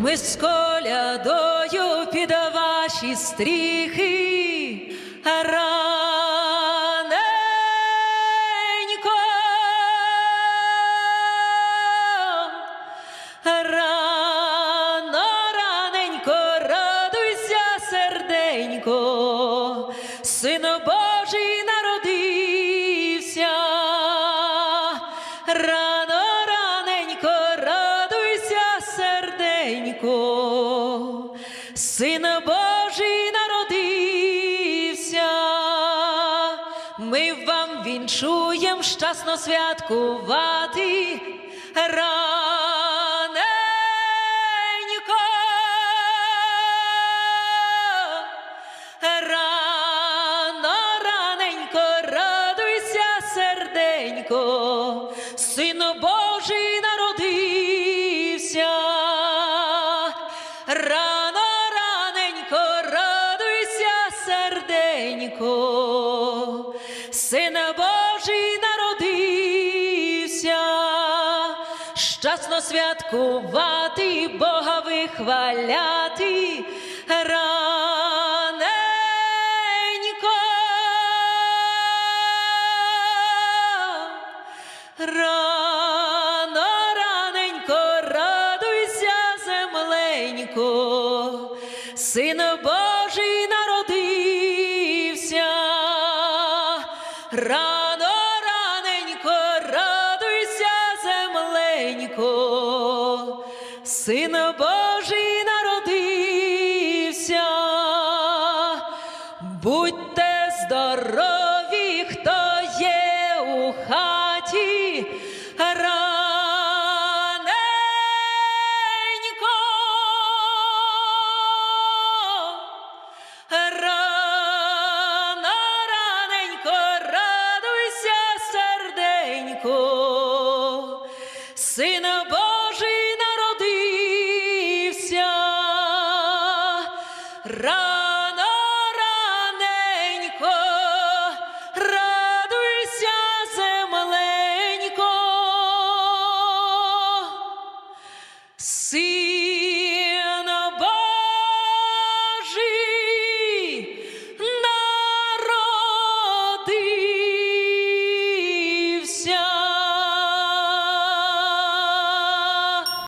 Ми з колядою під ваші стріхи. Раненько, рано, раненько, радуйся, серденько, син Божий народився. Син Божий народився. Ми вам вінчуєм щасно святкувати. Раненько, рано, раненько, радуйся, серденько, син Божий син Божий народився. Щасно святкувати, Бога вихваляти. Раненько, рано, раненько, радуйся, земленько, син Божий народився. Рано, раненько, радуйся, земленько, син Божий народився. Будьте здорові, See